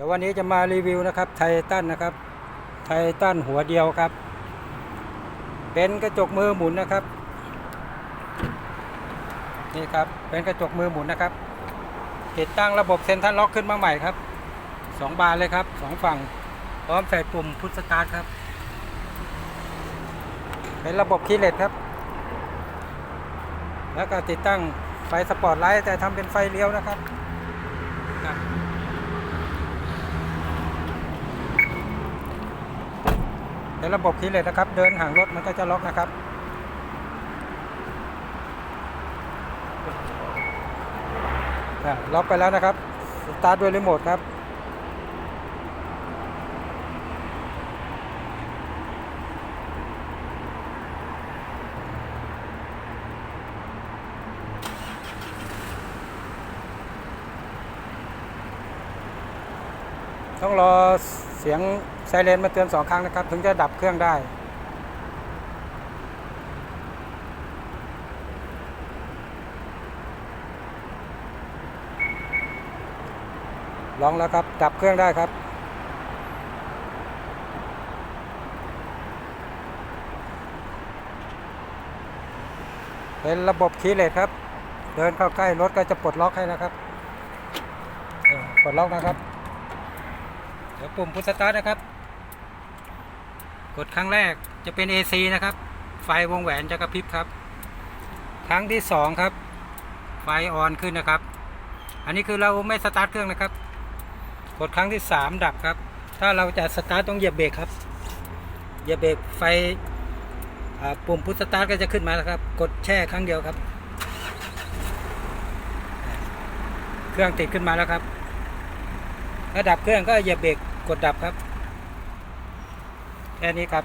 ดี๋ยววันนี้จะมารีวิวนะครับไททันนะครับไททันหัวเดียวครับ เป็นกระจกมือหมุนนะครับ นี่ครับเป็นกระจกมือหมุนนะครับ ติดตั้งระบบเซ็นทรัลล็อกขึ้นมาใหม่ครับสองบานเลยครับสองฝั่ง พร้อมใส่ปุ่มพุทสตาร์ทครับ เป็นระบบคีย์เลสครับ แล้วก็ติดตั้งไฟสปอร์ตไลท์แต่ทำเป็นไฟเลี้ยวนะครับอะ เป็นระบบคีย์เลสนะครับ เดินห่างรถมันก็จะล็อกนะครับล็อกไปแล้วนะครับ สตาร์ทด้วยรีโมทครับต้องรอ เสียงไซเรนมาเตือนสองครั้งนะครับ ถึงจะดับเครื่องได้ ลองแล้วครับ ดับเครื่องได้ครับ เป็นระบบคีเลสครับ เดินเข้าใกล้รถก็จะปลดล็อกให้นะครับปลดล็อกนะครับ เดี๋ยวปุ่มพุทสตาร์ทนะครับ กดครั้งแรกจะเป็น AC นะครับ ไฟวงแหวนจะกระพริบครับ ครั้งที่สองครับ ไฟออนขึ้นนะครับ อันนี้คือเราไม่สตาร์ทเครื่องนะครับ กดครั้งที่สามดับครับ ถ้าเราจะสตาร์ทต้องเหยียบเบรกครับ เหยียบเบรกไฟปุ่มพุทสตาร์ทก็จะขึ้นมาแล้วครับ กดแช่ครั้งเดียวครับ เครื่องติดขึ้นมาแล้วครับ ถ้าดับเครื่องก็เหยียบเบรกกดดับครับ แค่นี้ครับ